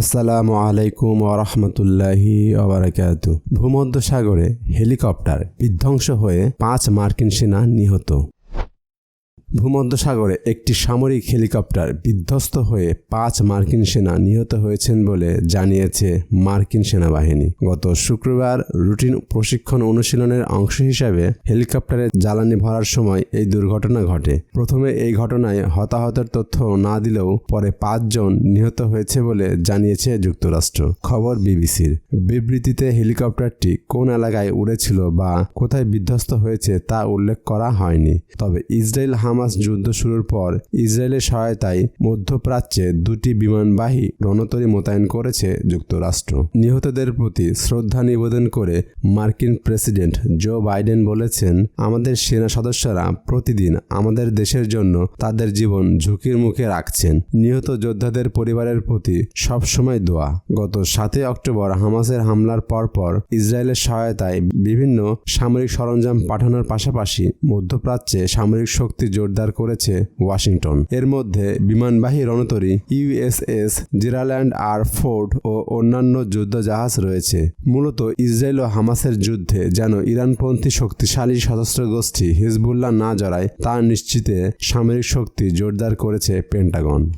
আসসালামু আলাইকুম ওরহমতুল্লাহি ওবরাকাতু ভূমধ্য সাগরে হেলিকপ্টার বিধ্বংস হয়ে পাঁচ মার্কিন সেনা নিহত। ভূমধ্য সাগরে একটি সামরিক হেলিকপ্টার বিধ্বস্ত হয়ে পাঁচ মার্কিন সেনা নিহত হয়েছেন বলে জানিয়েছে মার্কিন সেনাবাহিনী। গত শুক্রবার রুটিন প্রশিক্ষণ অনুশীলনের অংশ হিসাবে হেলিকপ্টারে জ্বালানি ভরার সময় এই দুর্ঘটনা ঘটে। প্রথমে এই ঘটনায় হতাহতের তথ্য না দিলেও পরে পাঁচজন নিহত হয়েছে বলে জানিয়েছে যুক্তরাষ্ট্র। খবর বিবিসির। বিবৃতিতে হেলিকপ্টারটি কোন এলাকায় উড়েছিল বা কোথায় বিধ্বস্ত হয়েছে তা উল্লেখ করা হয়নি। তবে ইসরায়েল হামাস যুদ্ধ শুরুর পর ইসরায়েলের সহায়তায় মধ্যপ্রাচ্যে দুটি বিমানবাহী রণতরী মোতায়েন করেছে যুক্তরাষ্ট্র। নিহতদের প্রতি শ্রদ্ধা নিবেদন করে মার্কিন প্রেসিডেন্ট জো বাইডেন বলেছেন, আমাদের সেনা সদস্যরা প্রতিদিন আমাদের দেশের জন্য তাদের জীবন ঝুঁকির মুখে রাখছেন। নিহত যোদ্ধাদের পরিবারের প্রতি সবসময় দোয়া। গত সাতই অক্টোবর হামাসের হামলার পরপর ইসরায়েলের সহায়তায় বিভিন্ন সামরিক সরঞ্জাম পাঠানোর পাশাপাশি মধ্যপ্রাচ্যে সামরিক শক্তি জোরদার করেছে ওয়াশিংটন। এর মধ্যে বিমানবাহী রণতরী ইউএসএস জিরাল্যান্ড, আর ফোর্ড ও অন্যান্য যুদ্ধ জাহাজ রয়েছে। মূলত ইসরায়েল ও হামাসের যুদ্ধে যেন ইরানপন্থী শক্তিশালী সশস্ত্র গোষ্ঠী হিজবুল্লাহ না জড়ায়, তা নিশ্চিতে সামরিক শক্তি জোরদার করেছে পেন্টাগন।